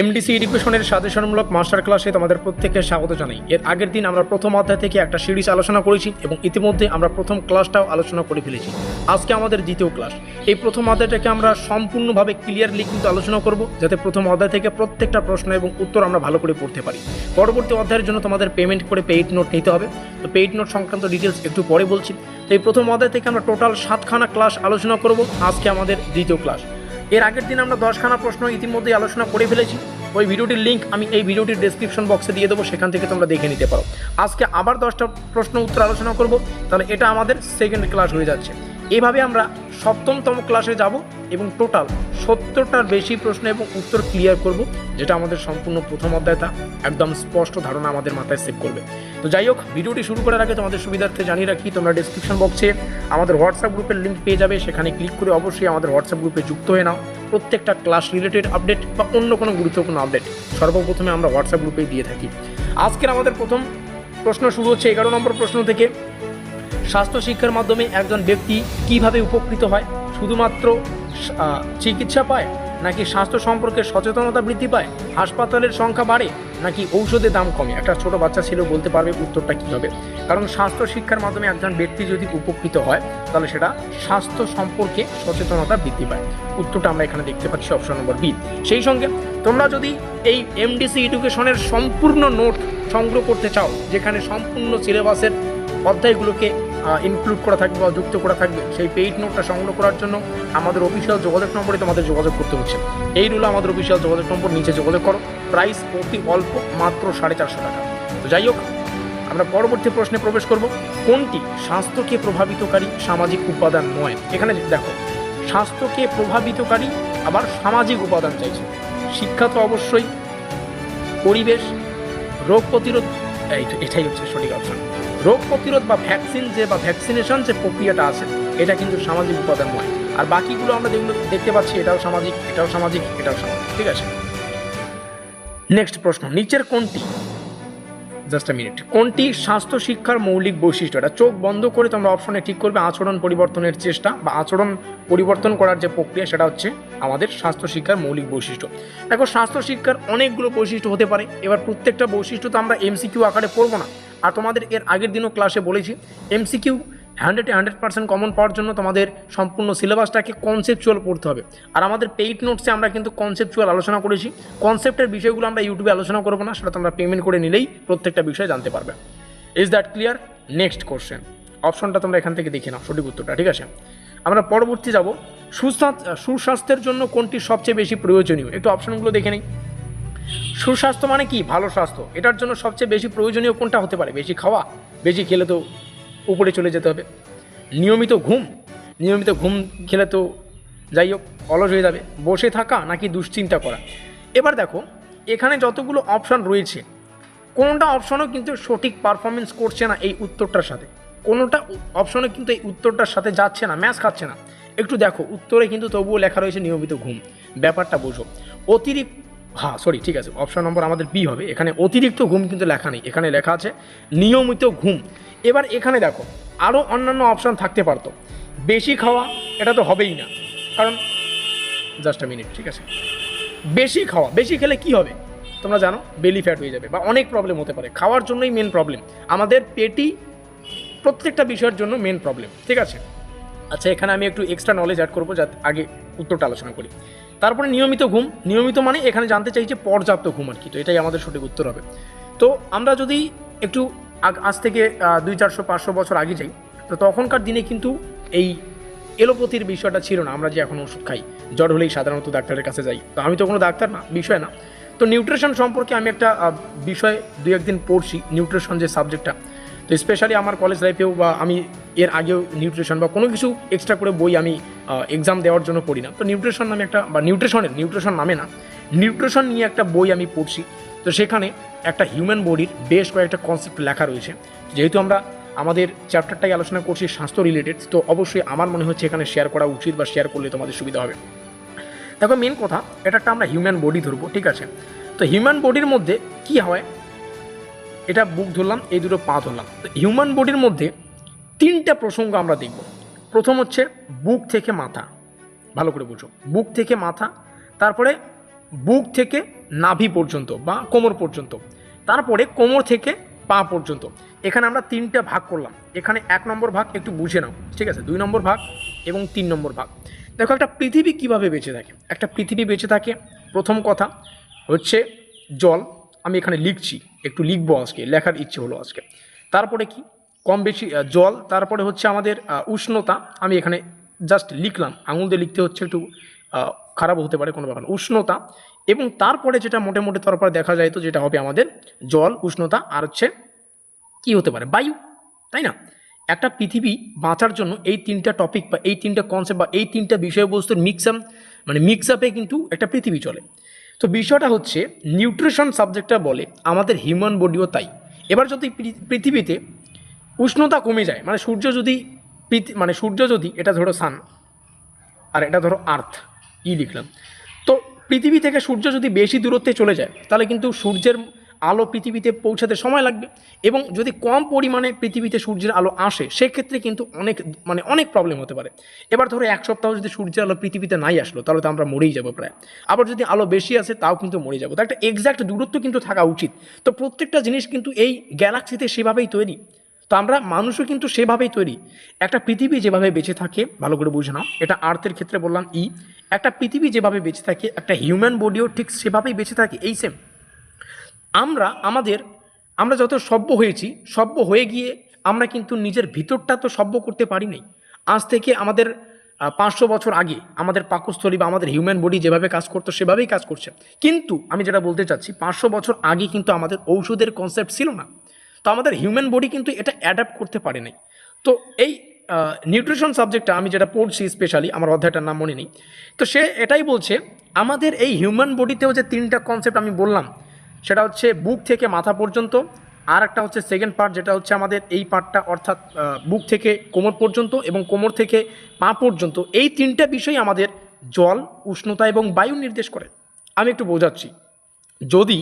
MDC এডুকেশনের সাজেশনমূলক master ক্লাসে তোমাদের প্রত্যেককে স্বাগত জানাই। এর আগের দিন আমরা প্রথম অধ্যায় থেকে একটা সিরিজ আলোচনা করেছি এবং ইতিমধ্যে আমরা প্রথম ক্লাসটাও আলোচনা করে ফেলেছি। আজকে আমাদের দ্বিতীয় ক্লাস এই প্রথম অধ্যায়টাকে আমরা সম্পূর্ণভাবে ক্লিয়ারলি কিন্তু আলোচনা করব, যাতে প্রথম অধ্যায় থেকে প্রত্যেকটা প্রশ্ন এবং উত্তর আমরা ভালো করে পড়তে পারি। পরবর্তী অধ্যায়ের জন্য তোমাদের পেমেন্ট করে পেইড নোট নিতে হবে। তো পেইড নোট সংক্রান্ত ডিটেলস একটু পরে বলছি। তো এই প্রথম অধ্যায় থেকে আমরা টোটাল সাতখানা ক্লাস আলোচনা করব। আজকে আমাদের দ্বিতীয় ক্লাস এর আগের দিন আমরা দশখানা প্রশ্ন ইতিমধ্যেই আলোচনা করে ফেলেছি। ওই ভিডিওটির লিঙ্ক আমি এই ভিডিওটির ডিসক্রিপশন বক্সে দিয়ে দেবো, সেখান থেকে তোমরা দেখে নিতে পারো। আজকে আবার দশটা প্রশ্ন উত্তর আলোচনা করব, তাহলে এটা আমাদের সেকেন্ড ক্লাস হয়ে যাচ্ছে। এভাবে আমরা সপ্তমতম ক্লাসে যাব এবং টোটাল সত্তরটার বেশি প্রশ্ন এবং উত্তর ক্লিয়ার করব, যেটা আমাদের সম্পূর্ণ প্রথম অধ্যায়টা একদম স্পষ্ট ধারণা আমাদের মাথায় সেভ করবে। তো যাই হোক, ভিডিওটি শুরু করার আগে তোমাদের সুবিধার্থে জানিয়ে রাখি, তোমরা ডিসক্রিপশন বক্সে আমাদের হোয়াটসঅ্যাপ গ্রুপের লিঙ্ক পেয়ে যাবে, সেখানে ক্লিক করে অবশ্যই আমাদের হোয়াটসঅ্যাপ গ্রুপে যুক্ত হয়ে নাও। প্রত্যেকটা ক্লাস রিলেটেড আপডেট বা অন্য কোনো গুরুত্বপূর্ণ আপডেট সর্বপ্রথমে আমরা হোয়াটসঅ্যাপ গ্রুপেই দিয়ে থাকি। আজকের আমাদের প্রথম প্রশ্ন শুরু হচ্ছে এগারো নম্বর প্রশ্ন থেকে। স্বাস্থ্য শিক্ষার মাধ্যমে একজন ব্যক্তি কীভাবে উপকৃত হয়? শুধুমাত্র চিকিৎসা পায়? নাকি স্বাস্থ্য সম্পর্কে সচেতনতা বৃদ্ধি পায়? হাসপাতালের সংখ্যা বাড়ে? নাকি ঔষধের দাম কমে? একটা ছোট বাচ্চা ছিল, বলতে পারবে উত্তরটা কী হবে? কারণ স্বাস্থ্য শিক্ষার মাধ্যমে একজন ব্যক্তি যদি উপকৃত হয়, তাহলে সেটা স্বাস্থ্য সম্পর্কে সচেতনতা বৃদ্ধি পায়। উত্তরটা আমরা এখানে দেখতে পাচ্ছি অপশন নম্বর বি সেই সঙ্গে তোমরা যদি এই এমডিসি এডুকেশনের সম্পূর্ণ নোট সংগ্রহ করতে চাও, যেখানে সম্পূর্ণ সিলেবাসের অধ্যায়গুলোকে ইনক্লুড করা থাকবে বা যুক্ত করা থাকবে, সেই পেইড নোটটা সংগ্রহ করার জন্য আমাদের অফিসিয়াল যোগাযোগ নম্বরে তোমাদের যোগাযোগ করতে হচ্ছে। এই রুলো আমাদের অফিসিয়াল যোগাযোগ নম্বর নিচে যোগাযোগ করো। প্রাইস অতি অল্প, মাত্র সাড়ে চারশো টাকা। তো যাই হোক, আমরা পরবর্তী প্রশ্নে প্রবেশ করব। কোনটি স্বাস্থ্যকে প্রভাবিতকারী সামাজিক উপাদান নয়? এখানে দেখো, স্বাস্থ্যকে প্রভাবিতকারী আবার সামাজিক উপাদান চাইছে। শিক্ষা তো অবশ্যই, পরিবেশ, রোগ প্রতিরোধ এটাই হচ্ছে সঠিক অপশন রোগ প্রতিরোধ বা ভ্যাকসিন যে বা ভ্যাকসিনেশন যে প্রক্রিয়াটা আছে, এটা কিন্তু সামাজিক উপাদান নয়। আর বাকিগুলো আমরা যেগুলো দেখতে পাচ্ছি, এটাও সামাজিক এটাও সামাজিক এটাও সামাজিক, ঠিক আছে? নেক্সট প্রশ্ন, নিচের কোনটি? জাস্ট মিনিট কোনটি স্বাস্থ্য শিক্ষার মৌলিক বৈশিষ্ট্য? এটা চোখ বন্ধ করে তোমরা অপশনে ঠিক করবে, আচরণ পরিবর্তনের চেষ্টা বা আচরণ পরিবর্তন করার যে প্রক্রিয়া, সেটা হচ্ছে আমাদের স্বাস্থ্য শিক্ষার মৌলিক বৈশিষ্ট্য। দেখো, স্বাস্থ্য শিক্ষার অনেকগুলো বৈশিষ্ট্য হতে পারে। এবার প্রত্যেকটা বৈশিষ্ট্য তো আমরা এমসিকিউ আকারে পড়ব না। আর তোমাদের এর আগের দিনও ক্লাসে বলেছি এমসিকিউ হান্ড্রেডে হান্ড্রেড পার্সেন্ট কমন পাওয়ার জন্য তোমাদের সম্পূর্ণ সিলেবাসটাকে কনসেপচুয়াল পড়তে হবে। আর আমাদের পেইড নোটসে আমরা কিন্তু কনসেপচুয়াল আলোচনা করেছি। কনসেপ্টের বিষয়গুলো আমরা ইউটিউবে আলোচনা করব না, সেটা তোমরা পেমেন্ট করে নিলেই প্রত্যেকটা বিষয় জানতে পারবে। Is that clear next question অপশনটা তোমরা এখান থেকে দেখে নাও, সঠিক উত্তরটা, ঠিক আছে? আমরা পরবর্তী যাব। সুস্বাস্থ্য, সুস্বাস্থ্যের জন্য কোনটি সবচেয়ে বেশি প্রয়োজনীয়? একটু অপশনগুলো দেখে নিই। সুস্বাস্থ্য মানে কি? ভালো স্বাস্থ্য। এটার জন্য সবচেয়ে বেশি প্রয়োজনীয় কোনটা হতে পারে? বেশি খাওয়া, বেশি খেলে তো উপরে চলে যেতে হবে। নিয়মিত ঘুম নিয়মিত ঘুম খেলে তো যাই হোক, অলস হয়ে যাবে। বসে থাকা নাকি দুশ্চিন্তা করা? এবার দেখো, এখানে যতগুলো অপশান রয়েছে, কোনোটা অপশনও কিন্তু সঠিক পারফরমেন্স করছে না এই উত্তরটার সাথে। কোনোটা অপশনে কিন্তু এই উত্তরটার সাথে যাচ্ছে না ম্যাচ খাচ্ছে না। একটু দেখো, উত্তরে কিন্তু তবুও লেখা রয়েছে নিয়মিত ঘুম। ব্যাপারটা বোঝো। অতিরিক্ত হ্যাঁ সরি ঠিক আছে। অপশন নম্বর আমাদের বি হবে। এখানে অতিরিক্ত ঘুম কিন্তু লেখা নেই। এখানে লেখা আছে, নিয়মিত ঘুম। এবার এখানে দেখো আরও অন্যান্য অপশন থাকতে পারতো। বেশি খাওয়া, এটা তো হবেই না। কারণ জাস্ট আ মিনিট ঠিক আছে? বেশি খাওয়া, বেশি খেলে কি হবে? তোমরা জানো বেলি ফ্যাট হয়ে যাবে বা অনেক প্রবলেম হতে পারে। খাওয়ার জন্যই মেন প্রবলেম আমাদের পেটি প্রত্যেকটা বিষয়ের জন্য মেন প্রবলেম ঠিক আছে? আচ্ছা এখানে আমি একটু এক্সট্রা নলেজ অ্যাড করব, যাতে আগে উত্তরটা আলোচনা করি। তারপরে নিয়মিত ঘুম, নিয়মিত মানে এখানে জানতে চাই যে পর্যাপ্ত ঘুম আর কি, তো এটাই আমাদের সঠিক উত্তর হবে। তো আমরা যদি একটু আজ থেকে দুই, চারশো, পাঁচশো বছর আগে যাই, তো তখনকার দিনে কিন্তু এই এলোপ্যাথির বিষয়টা ছিল না, আমরা যে এখন ওষুধ খাই, জ্বর হলেই সাধারণত ডাক্তারের কাছে যাই। তো আমি তো কোনো ডাক্তার না, বিষয় না। তো নিউট্রিশন সম্পর্কে আমি একটা বিষয় দুই একদিন পড়ছি, নিউট্রিশন যে সাবজেক্টটা, তো স্পেশালি আমার কলেজ লাইফেও বা আমি এর আগেও নিউট্রিশন বা কোনো কিছু এক্সট্রা করে বই আমি এক্সাম দেওয়ার জন্য পড়ি না। তো নিউট্রিশন নামে একটা, বা নিউট্রিশনের, নিউট্রিশন নামে না, নিউট্রিশন নিয়ে একটা বই আমি পড়ছি। তো সেখানে একটা হিউম্যান বডির বেশ কয়েকটা কনসেপ্ট লেখা রয়েছে। যেহেতু আমরা আমাদের চ্যাপ্টারটাই আলোচনা করছি স্বাস্থ্য রিলেটেড তো অবশ্যই আমার মনে হচ্ছে এখানে শেয়ার করা উচিত বা শেয়ার করলে তোমাদের সুবিধা হবে। দেখো মেন কথা এটা একটা আমরা হিউম্যান বডি ধরবো, ঠিক আছে? তো হিউম্যান বডির মধ্যে কি হয়? এটা বুক ধরলাম, এই দুটো পা ধরলাম। তো হিউম্যান বডির মধ্যে তিনটা প্রসঙ্গ আমরা দেখব। প্রথম হচ্ছে বুক থেকে মাথা। ভালো করে বুঝো। বুক থেকে মাথা, তারপরে বুক থেকে নাভি পর্যন্ত বা কোমর পর্যন্ত, তারপরে কোমর থেকে পা পর্যন্ত। এখানে আমরা তিনটা ভাগ করলাম। এখানে এক নম্বর ভাগ একটু বুঝে নাও, ঠিক আছে? দুই নম্বর ভাগ এবং তিন নম্বর ভাগ। দেখো, একটা পৃথিবী কীভাবে বেঁচে থাকে? একটা পৃথিবী বেঁচে থাকে, প্রথম কথা হচ্ছে জল। আমি এখানে লিখছি, একটু লিখব আজকে, লেখার ইচ্ছে হলো আজকে। তারপরে কি? কম বেশি জল, তারপরে হচ্ছে আমাদের উষ্ণতা, আমি এখানে জাস্ট লিখলাম, আঙুল দিয়ে লিখতে হচ্ছে একটু খারাপ হতে পারে কোনো ব্যাপার উষ্ণতা, এবং তারপরে যেটা মোটে মোটে তারপরে দেখা যায় তো যেটা হবে আমাদের জল, উষ্ণতা, আর হচ্ছে কি হতে পারে? বায়ু, তাই না? একটা পৃথিবী বাঁচার জন্য এই তিনটা টপিক বা এই তিনটা কনসেপ্ট বা এই তিনটা বিষয়বস্তুর মিক্সাম মানে মিক্স আপে কিন্তু একটা পৃথিবী চলে। তো বিষয়টা হচ্ছে নিউট্রিশন সাবজেক্টটা বলে, আমাদের হিউম্যান বডিও তাই। এবার যদি পৃথিবীতে উষ্ণতা কমে যায়। মানে সূর্য যদি মানে সূর্য যদি, এটা ধরো সান আর এটা ধরো আর্থ ই লিখলাম। তো পৃথিবী থেকে সূর্য যদি বেশি দূরত্বে চলে যায়, তাহলে কিন্তু সূর্যের আলো পৃথিবীতে পৌঁছাতে সময় লাগবে এবং যদি কম পরিমাণে পৃথিবীতে সূর্যের আলো আসে, সেক্ষেত্রে কিন্তু অনেক মানে অনেক প্রবলেম হতে পারে। এবার ধরো এক সপ্তাহ যদি সূর্যের আলো পৃথিবীতে নাই আসলো, তাহলে তো আমরা মরেই যাব প্রায়। আবার যদি আলো বেশি আসে, তাও কিন্তু মরে যাব। তো একটা এক্স্যাক্ট দূরত্ব কিন্তু থাকা উচিত। তো প্রত্যেকটা জিনিস কিন্তু এই গ্যালাক্সিতে সেভাবেই তৈরি। আমরা মানুষও কিন্তু সেভাবেই তৈরি। একটা পৃথিবী যেভাবে বেঁচে থাকে, ভালো করে বুঝে নাও, এটা আর্থের ক্ষেত্রে বললাম ই, একটা পৃথিবী যেভাবে বেঁচে থাকে, একটা হিউম্যান বডিও ঠিক সেভাবেই বেঁচে থাকে, এই সেম আমরা, আমাদের, আমরা যত সভ্য হয়েছি, সভ্য হয়ে গিয়ে আমরা কিন্তু নিজের ভিতরটা তো সভ্য করতে পারি নাই। আজ থেকে আমাদের পাঁচশো বছর আগে আমাদের পাকস্থলী বা আমাদের হিউম্যান বডি যেভাবে কাজ করতো, সেভাবেই কাজ করছে। কিন্তু আমি যেটা বলতে চাচ্ছি, পাঁচশো বছর আগে কিন্তু আমাদের ঔষধের কনসেপ্ট ছিল না। তো আমাদের হিউম্যান বডি কিন্তু এটা অ্যাডাপ্ট করতে পারে নাই। তো এই নিউট্রিশন সাবজেক্টটা আমি যেটা পড়ছি স্পেশালি আমার অধ্যায়টার নাম মনে নেই। তো সে এটাই বলছে, আমাদের এই হিউম্যান বডিতেও যে তিনটা কনসেপ্ট আমি বললাম, সেটা হচ্ছে বুক থেকে মাথা পর্যন্ত, আর একটা হচ্ছে সেকেন্ড পার্ট যেটা হচ্ছে আমাদের এই পার্টটা অর্থাৎ বুক থেকে কোমর পর্যন্ত এবং কোমর থেকে পা পর্যন্ত, এই তিনটা বিষয় আমাদের জল, উষ্ণতা এবং বায়ু নির্দেশ করে। আমি একটু বোঝাচ্ছি। যদি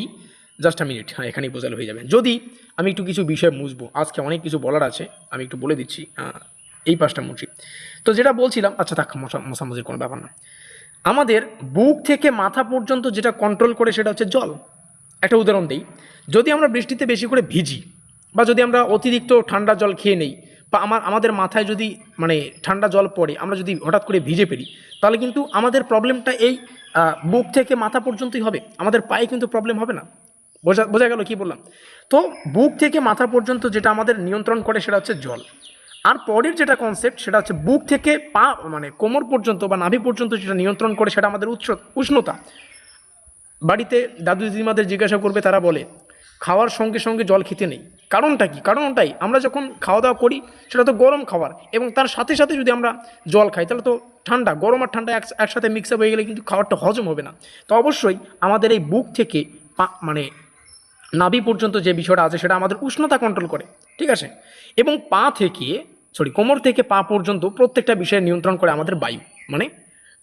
জাস্ট আ মিনিট হ্যাঁ এখানেই বোঝালে হয়ে যাবে। যদি আমি একটু কিছু বিষয় মুছবো, আজকে অনেক কিছু বলার আছে, আমি একটু বলে দিচ্ছি এই পাশটা মুছি। তো যেটা বলছিলাম আচ্ছা থাক, মশা মশামুজির কোনো ব্যাপার না। আমাদের বুক থেকে মাথা পর্যন্ত যেটা কন্ট্রোল করে সেটা হচ্ছে জল। একটা উদাহরণ দিই, যদি আমরা বৃষ্টিতে বেশি করে ভিজি, বা যদি আমরা অতিরিক্ত ঠান্ডা জল খেয়ে নেই, বা আমার, আমাদের মাথায় যদি মানে ঠান্ডা জল পড়ে, আমরা যদি হঠাৎ করে ভিজে ফেলি, তাহলে কিন্তু আমাদের প্রবলেমটা এই বুক থেকে মাথা পর্যন্তই হবে। আমাদের পায়ে কিন্তু প্রবলেম হবে না। বোঝা বোঝা গেল কী বললাম? তো বুক থেকে মাথা পর্যন্ত যেটা আমাদের নিয়ন্ত্রণ করে সেটা হচ্ছে জল। আর পরের যেটা কনসেপ্ট সেটা হচ্ছে বুক থেকে পা মানে কোমর পর্যন্ত বা নাভি পর্যন্ত যেটা নিয়ন্ত্রণ করে সেটা আমাদের উচ্চ উষ্ণতা। বাড়িতে দাদু দিদিমাদের জিজ্ঞাসা করবে, তারা বলে, খাওয়ার সঙ্গে সঙ্গে জল খেতে নেই। কারণটা কি? কারণটাই আমরা যখন খাওয়া দাওয়া করি, সেটা তো গরম খাবার এবং তার সাথে সাথে যদি আমরা জল খাই, তাহলে তো ঠান্ডা, গরম আর ঠান্ডা এক, একসাথে মিক্স আপ হয়ে গেলে কিন্তু খাবারটা হজম হবে না। তো অবশ্যই আমাদের এই বুক থেকে পা মানে নাভি পর্যন্ত যে বিষয়টা আছে সেটা আমাদের উষ্ণতা কন্ট্রোল করে, ঠিক আছে? এবং পা থেকে সরি কোমর থেকে পা পর্যন্ত প্রত্যেকটা বিষয়ে নিয়ন্ত্রণ করে আমাদের বায়ু মানে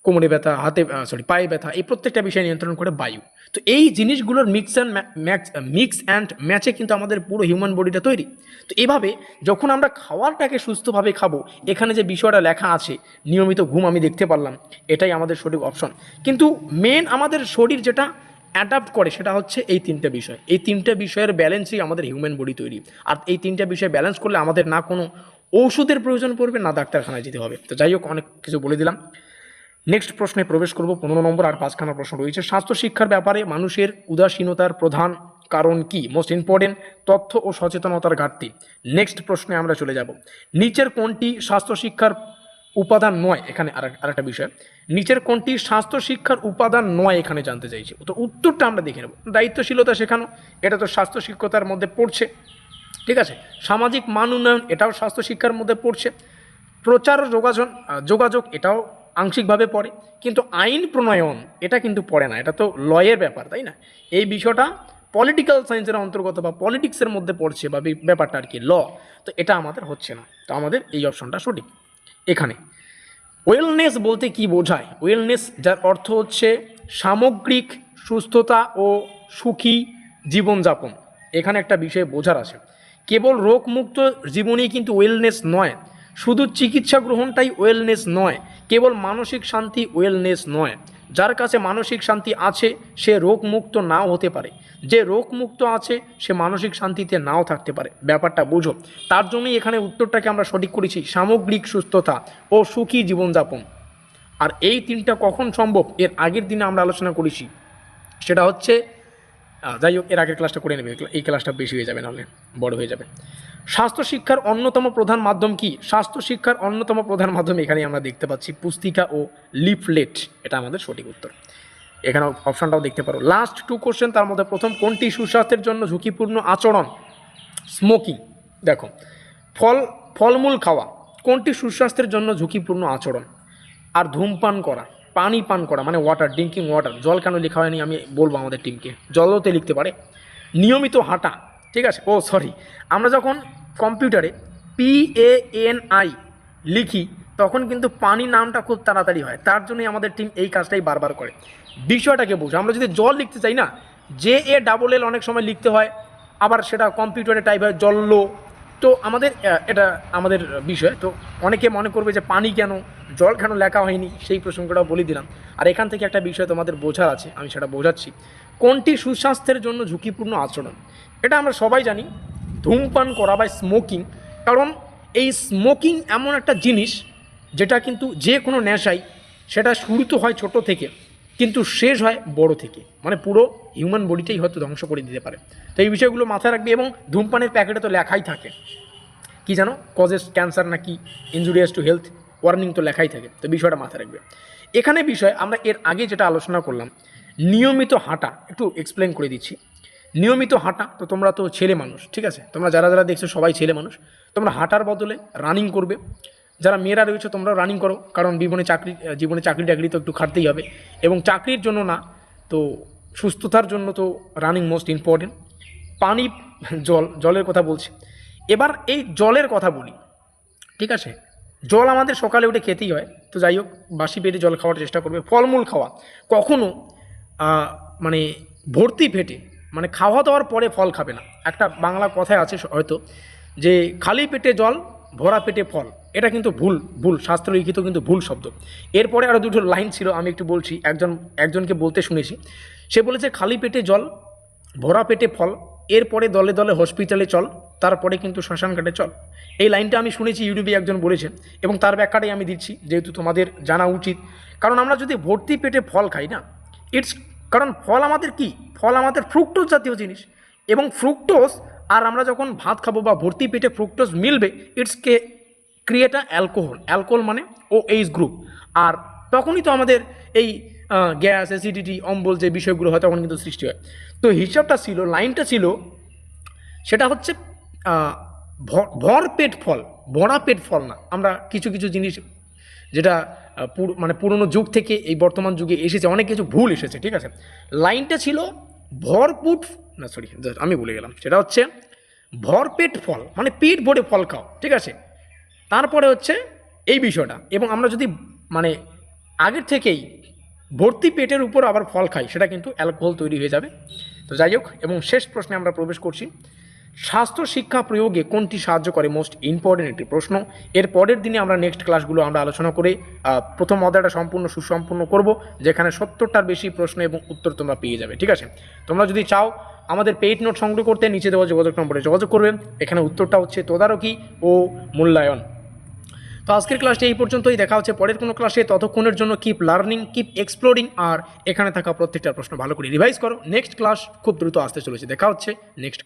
কোমরে ব্যথা, হাতে সরি পায়ে ব্যথা, এই প্রত্যেকটা বিষয় নিয়ন্ত্রণ করে বায়ু। তো এই জিনিসগুলোর mix and match mix and ম্যাচে কিন্তু আমাদের পুরো হিউম্যান বডিটা তৈরি। তো এভাবে যখন আমরা খাওয়ারটাকে সুস্থভাবে খাব, এখানে যে বিষয়টা লেখা আছে, নিয়মিত ঘুম আমি দেখতে পারলাম, এটাই আমাদের সঠিক অপশন কিন্তু মেন আমাদের শরীর যেটা অ্যাডাপ্ট করে সেটা হচ্ছে এই তিনটে বিষয়। এই তিনটে বিষয়ের ব্যালেন্সই আমাদের হিউম্যান বডি তৈরি। আর এই তিনটে বিষয় ব্যালেন্স করলে আমাদের না কোনো ঔষধের প্রয়োজন পড়বে, না ডাক্তারখানায় যেতে হবে। তো যাই হোক, অনেক কিছু বলে দিলাম। নেক্সট প্রশ্নে প্রবেশ করব। পনেরো নম্বর আর পাঁচখানা প্রশ্ন রয়েছে। স্বাস্থ্য শিক্ষার ব্যাপারে মানুষের উদাসীনতার প্রধান কারণ কি? মোস্ট ইম্পর্টেন্ট তথ্য ও সচেতনতার ঘাটতি। নেক্সট প্রশ্নে আমরা চলে যাব। নিচের কোনটি স্বাস্থ্য শিক্ষার উপাদান নয়? এখানে আর আরেকটা বিষয়। নিচের কোনটি স্বাস্থ্য শিক্ষার উপাদান নয় এখানে জানতে চাইছি। তো উত্তরটা আমরা দেখে নেব। দায়িত্বশীলতা শেখানো, এটা তো স্বাস্থ্য শিক্ষতার মধ্যে পড়ছে। ঠিক আছে? সামাজিক মান উন্নয়ন, এটাও স্বাস্থ্য শিক্ষার মধ্যে পড়ছে। প্রচার ও যোগাযোগ যোগাযোগ, এটাও আংশিকভাবে পড়ে। কিন্তু আইন প্রণয়ন, এটা কিন্তু পড়ে না। এটা তো লয়ের ব্যাপার, তাই না? এই বিষয়টা পলিটিক্যাল সায়েন্সের অন্তর্গত বা পলিটিক্সের মধ্যে পড়ছে বা ব্যাপারটা আর কি, ল। তো এটা আমাদের হচ্ছে না। তো আমাদের এই অপশনটা সঠিক। এখানে ওয়েলনেস বলতে কি বোঝায়? ওয়েলনেস যার অর্থ হচ্ছে সামগ্রিক সুস্থতা ও সুখী জীবনযাপন। এখানে একটা বিষয় বোঝার আছে। কেবল রোগমুক্ত জীবনই কিন্তু ওয়েলনেস নয়। শুধু চিকিৎসা গ্রহণটাই ওয়েলনেস নয়। কেবল মানসিক শান্তি ওয়েলনেস নয়। যার কাছে মানসিক শান্তি আছে, সে রোগমুক্ত নাও হতে পারে। যে রোগমুক্ত আছে, সে মানসিক শান্তিতে নাও থাকতে পারে। ব্যাপারটা বুঝো। তার জন্যই এখানে উত্তরটাকে আমরা সঠিক করেছি, সামগ্রিক সুস্থতা ও সুখী জীবনযাপন। আর এই তিনটা কখন সম্ভব? এর আগের দিনে আমরা আলোচনা করেছি। সেটা হচ্ছে যাই হোক, এর আগের ক্লাসটা করে নেবে। এই ক্লাসটা বেশি হয়ে যাবে, নাহলে বড় হয়ে যাবে। স্বাস্থ্য শিক্ষার অন্যতম প্রধান মাধ্যম কি? স্বাস্থ্য শিক্ষার অন্যতম প্রধান মাধ্যম এখানে আমরা দেখতে পাচ্ছি পুস্তিকা ও লিফলেট এটা আমাদের সঠিক উত্তর। এখানে অপশনটাও দেখতে পারো। লাস্ট টু কোশ্চেন তার মধ্যে প্রথম, কোনটি সুস্বাস্থ্যের জন্য ঝুঁকিপূর্ণ আচরণ? স্মোকিং দেখো। ফল, ফলমূল খাওয়া, কোনটি সুস্বাস্থ্যের জন্য ঝুঁকিপূর্ণ আচরণ? আর ধূমপান করা পানি পান করা মানে ওয়াটার ড্রিঙ্কিং ওয়াটার জল কেন লেখা হয়নি আমি বলব আমাদের টিমকে জলতে লিখতে পারে। নিয়মিত হাঁটা, ঠিক আছে? ও সরি আমরা যখন কম্পিউটারে পি এ এন আই লিখি, তখন কিন্তু পানি নামটা খুব তাড়াতাড়ি হয়। তার জন্যই আমাদের টিম এই কাজটাই বারবার করে। বিষয়টাকে বোঝো। আমরা যদি জল লিখতে চাই না জে এ ডাবল এল অনেক সময় লিখতে হয়, আবার সেটা কম্পিউটারে টাইপ হয় জল্লো তো আমাদের এটা আমাদের বিষয়। তো অনেকে মনে করবে যে পানি কেন, জল কেন লেখা হয়নি? সেই প্রসঙ্গটাও বলে দিলাম। আর এখান থেকে একটা বিষয় তোমাদের বোঝার আছে, আমি সেটা বোঝাচ্ছি। কোনটি সুস্বাস্থ্যের জন্য ঝুঁকিপূর্ণ আচরণ? এটা আমরা সবাই জানি, ধূমপান করা বা স্মোকিং কারণ এই স্মোকিং এমন একটা জিনিস, যেটা কিন্তু যে কোনো নেশাই সেটা শুরু তো হয় ছোট থেকে। কিন্তু শেষ হয় বড় থেকে। মানে পুরো হিউম্যান বডিটাই হয়তো ধ্বংস করে দিতে পারে। তো এই বিষয়গুলো মাথায় রাখবে এবং ধূমপানের প্যাকেটে তো লেখাই থাকে। কি জানো? কজেস ক্যান্সার নাকি ইঞ্জুরিয়াস টু হেলথ ওয়ার্নিং তো লেখাই থাকে। তো বিষয়টা মাথায় রাখবে। এখানে বিষয় আমরা এর আগে যেটা আলোচনা করলাম, নিয়মিত হাঁটা, একটু এক্সপ্লেন করে দিচ্ছি। নিয়মিত হাঁটা, তো তোমরা তো ছেলে মানুষ, ঠিক আছে? তোমরা যারা যারা দেখছ সবাই ছেলে মানুষ, তোমরা হাঁটার বদলে রানিং করবে। যারা মেয়েরা রয়েছে তোমরাও রানিং করো। কারণ জীবনে চাকরি জীবনে চাকরি টাকরি তো একটু খাটতেই হবে। এবং চাকরির জন্য না তো সুস্থতার জন্য তো রানিং মোস্ট ইম্পর্টেন্ট পানি জল জলের কথা বলছি। এবার এই জলের কথা বলি ঠিক আছে? জল আমাদের সকালে উঠে খেতেই হয়। তো যাই হোক বাসি পেটে জল খাওয়ার চেষ্টা করবে। ফলমূল খাওয়া। কখনো আহ, মানে ভর্তি পেটে মানে খাওয়া দাওয়ার পরে ফল খাবে না। একটা বাংলা কথায় আছে হয়তো যে খালি পেটে জল ভরা পেটে ফল। এটা কিন্তু ভুল ভুল শাস্ত্র লিখিত কিন্তু ভুল শব্দ। এরপরে আরও দুটো লাইন ছিল, আমি একটু বলছি, একজন, একজনকে বলতে শুনেছি। সে বলেছে, খালি পেটে জল, ভরা পেটে ফল, এরপরে দলে দলে হসপিটালে চল, তারপরে কিন্তু শ্মশান ঘাটে চল। এই লাইনটা আমি শুনেছি ইউটিউবে একজন বলেছেন, এবং তার ব্যাখ্যাটাই আমি দিচ্ছি, যেহেতু তোমাদের জানা উচিত। কারণ আমরা যদি ভর্তি পেটে ফল খাই না ইটস কারণ ফল আমাদের কি? ফল আমাদের ফ্রুক্টোজ জাতীয় জিনিস, এবং ফ্রুক্টোজ আর আমরা যখন ভাত খাব বা ভর্তি পেটে ফ্রুক্টোজ মিলবে ইটস কে ক্রিয়েট অ্যালকোহল অ্যালকোহল মানে ও এইচ গ্রুপ আর তখনই তো আমাদের এই গ্যাস অ্যাসিডিটি অম্বল যে বিষয়গুলো হয় তখন কিন্তু সৃষ্টি হয়। তো হিসাবটা ছিল, লাইনটা ছিল, সেটা হচ্ছে ভর পেট ফল, ভরা পেট ফল না। আমরা কিছু কিছু জিনিস যেটা মানে পুরনো যুগ থেকে এই বর্তমান যুগে এসেছে, অনেক কিছু ভুল এসেছে, ঠিক আছে? লাইনটা ছিল, ভরপুট, না সরি আমি ভুলে গেলাম। সেটা হচ্ছে ভরপেট ফল মানে পেট ভরে ফল খাও, ঠিক আছে? তারপরে হচ্ছে এই বিষয়টা। এবং আমরা যদি মানে আগের থেকেই ভর্তি পেটের উপর আবার ফল খাই, সেটা কিন্তু অ্যালকোহল তৈরি হয়ে যাবে। তো যাই হোক, এবং শেষ প্রশ্নে আমরা প্রবেশ করছি। স্বাস্থ্য শিক্ষা প্রয়োগে কোনটি সাহায্য করে মোস্ট ইম্পর্টেন্ট একটি প্রশ্ন। এর পরের দিনে আমরা নেক্সট ক্লাসগুলো আমরা আলোচনা করে প্রথম অধ্যায়টা সম্পূর্ণ সুসম্পূর্ণ করব, যেখানে সত্তরটার বেশি প্রশ্ন এবং উত্তর তোমরা পেয়ে যাবে, ঠিক আছে? তোমরা যদি চাও আমাদের পেইড নোট সংগ্রহ করতে, নিচে দেওয়া যোগাযোগ নম্বরে যোগাযোগ করবে। এখানে উত্তরটা হচ্ছে তদারকি ও মূল্যায়ন। তো আজকের ক্লাসটি এই পর্যন্তই। দেখা হচ্ছে পরের কোনো ক্লাসে ততক্ষণের জন্য কিপ লার্নিং কিপ এক্সপ্লোরিং আর এখানে থাকা প্রত্যেকটা প্রশ্ন ভালো করে রিভাইজ করো। নেক্সট ক্লাস খুব দ্রুত আসতে চলেছে। দেখা হচ্ছে নেক্সট